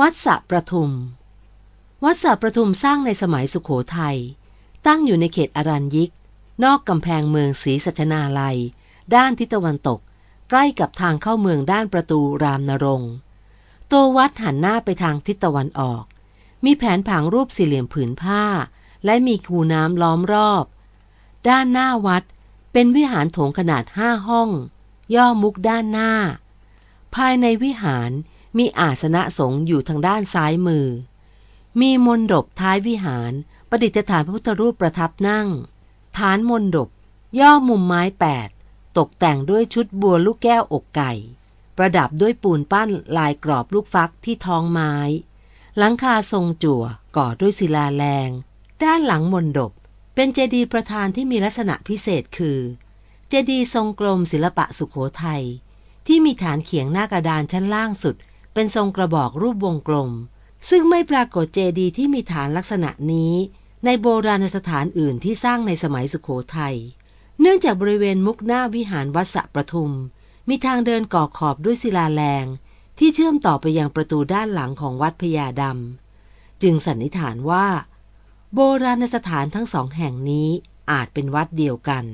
วัดสะประทุม วัดสะประทุมสร้างในสมัยสุขโขทัย ตั้งอยู่ในเขตอรัญยิก นอกกำแพงเมืองศรีสัชนาลัย ด้านทิศตะวันตก ใกล้กับทางเข้าเมืองด้านประตูรามนรงตัววัดหันหน้าไปทางทิศตะวันออก มีแผนผังรูปสี่เหลี่ยมผืนผ้า และมีคูน้ำล้อมรอบ ด้านหน้าวัดเป็นวิหารโถงขนาดห้าห้อง ย่อมุกด้านหน้า ภายในวิหาร มีอาสนะสงฆ์อยู่ทางด้านซ้ายมือ มีมนดบท้ายวิหาร ประดิษฐานพระพุทธรูปประทับนั่ง ฐานมนดบ ย่อมุมไม้แปดตกแต่งด้วยชุดบัวลูกแก้วอกไก่ ประดับด้วยปูนปั้นลายกรอบลูกฟักที่ท้องไม้ หลังคาทรงจั่วก่อด้วยศิลาแรง ด้านหลังมนดบ เป็นเจดีย์ประธานที่มีลักษณะพิเศษคือ เจดีย์ทรงกลมศิลปะสุขโขทัยที่มีฐานเขียงหน้ากระดานชั้นล่างสุด เป็นทรงกระบอกรูปวงกลม ซึ่งไม่ปรากฏเจดีย์ที่มีฐานลักษณะนี้ ในโบราณสถานอื่นที่สร้างในสมัยสุขโขทัย เนื่องจากบริเวณมุกหน้าวิหารวัดสะประทุม มีทางเดินก่อขอบด้วยศิลาแรง ที่เชื่อมต่อไปยังประตูด้านหลังของวัดพญาดำ จึงสันนิษฐานว่า โบราณสถานทั้งสองแห่งนี้อาจเป็นวัดเดียวกัน